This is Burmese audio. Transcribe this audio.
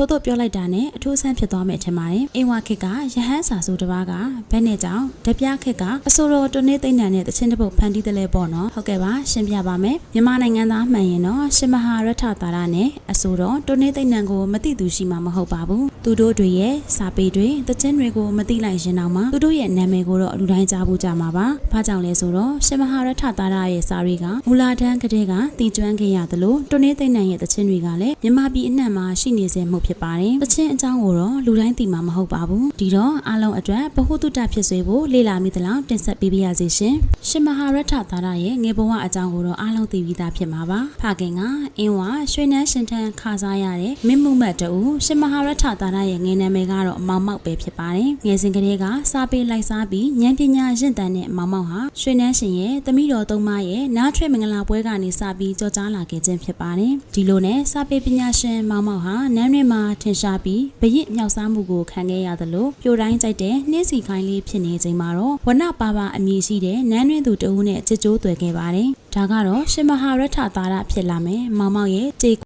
ထို့သို့ပြောလိုက်တာနဲ့အထူးဆန်းဖြစ်သွားမယ်ထင်ပါတယ်။အင်းဝခေတ်ကယဟန်စာဆိုတစ်ပါးကဘယ်နဲ့ကြောင့်တပြခေတ်ကအဆိုတော်တွနေသိမ့်နံနဲ့တချင်းတစ်ပုတ်ဖန်တီးတယ်လဲပေါ့နော်။ဟုတ်ကဲ့ပါရှင်းပြပါမယ်။မြန်မာနိုင်ငံသားမှန်ရင်တော့ရှင်မဟာရထတာရနဲ့အဆိုတော်တွနေသိမ့်နံကိုမသိသူရှိမှာမဟုတ်ပါဘူး။သူတို့တွေရဲ့စာပေတွေတချင်းတွေကိုမသိလိုက်ရင်တော့မှသူတို့ရဲ့နာမည်ကိုတော့လူတိုင်းကြားဖို့ကြမှာပါ။ဘာကြောင့်လဲဆိုတော့ရှင်မဟာရထတာရရဲ့စာတွေကမူလာတန်းကလေးကတည်ကျွမ်းခဲ့ရသလိုတွနေသိမ့်နံရဲ့တချင်းတွေကလည်းမြန်မာပြည်အနှံ့မှာရှိနေစေမှုဖြစ်ပါတယ်။တချင်းအကြောင်းကိုတော့လူတိုင်းသိမှာမဟုတ်ပါဘူး။ဒီတော့အားလုံးအတွက်ဗဟုသုတဖြစ်စေဖို့လေ့လာမိသလားတင်ဆက်ပေးပါရစေရှင်။ရှင်မဟာရထတာရရဲ့ငယ်ဘဝအကြောင်းကိုတော့အားလုံးသိပြီးသားဖြစ်မှာပါ။ဖခင်ကအင်းဝရွှေနှန်းရှင်ထန်ခါစားရတဲ့မင်းမှုမတ်တူရှင်မဟာရထတာရရဲ့ငယ်နာမည်ကတော့အမောင်မောက်ပဲဖြစ်ပါတယ်။ငယ်စဉ်ကလေးကစာပေလိုက်စားပြီးဉာဏ်ပညာရင့်တန်တဲ့အမောင်မောက်ဟာရွှေနှန်းရှင်ရဲ့သမီးတော်သုံးမရဲ့နားထွက်မင်္ဂလာပွဲကနေစပြီးကြော်ကြားလာခဲ့ခြင်းဖြစ်ပါတယ်။ဒီလိုနဲ့စာပေပညာရှင်မောင်မောက်ဟာနန်းတွင်မှာထင်ရှားပြီးဗရစ်မြောက်စားမှုကိုခံခဲ့ရသလိုပြိုတိုင်းကြိုက်တဲ့နှင်းစီခိုင်းလေးဖြစ်နေချိန်မှာတော့ဝနပါပါအမည်ရှိတဲ့နန်းတွင်သူတဦးနဲ့ချစ်ကြိုးသွယ်ခဲ့ပါတယ်။ဒါကတော့ရှင်မဟာရထသာရဖြစ်လာမယ်မောင်မောက်ရဲ့ကြေ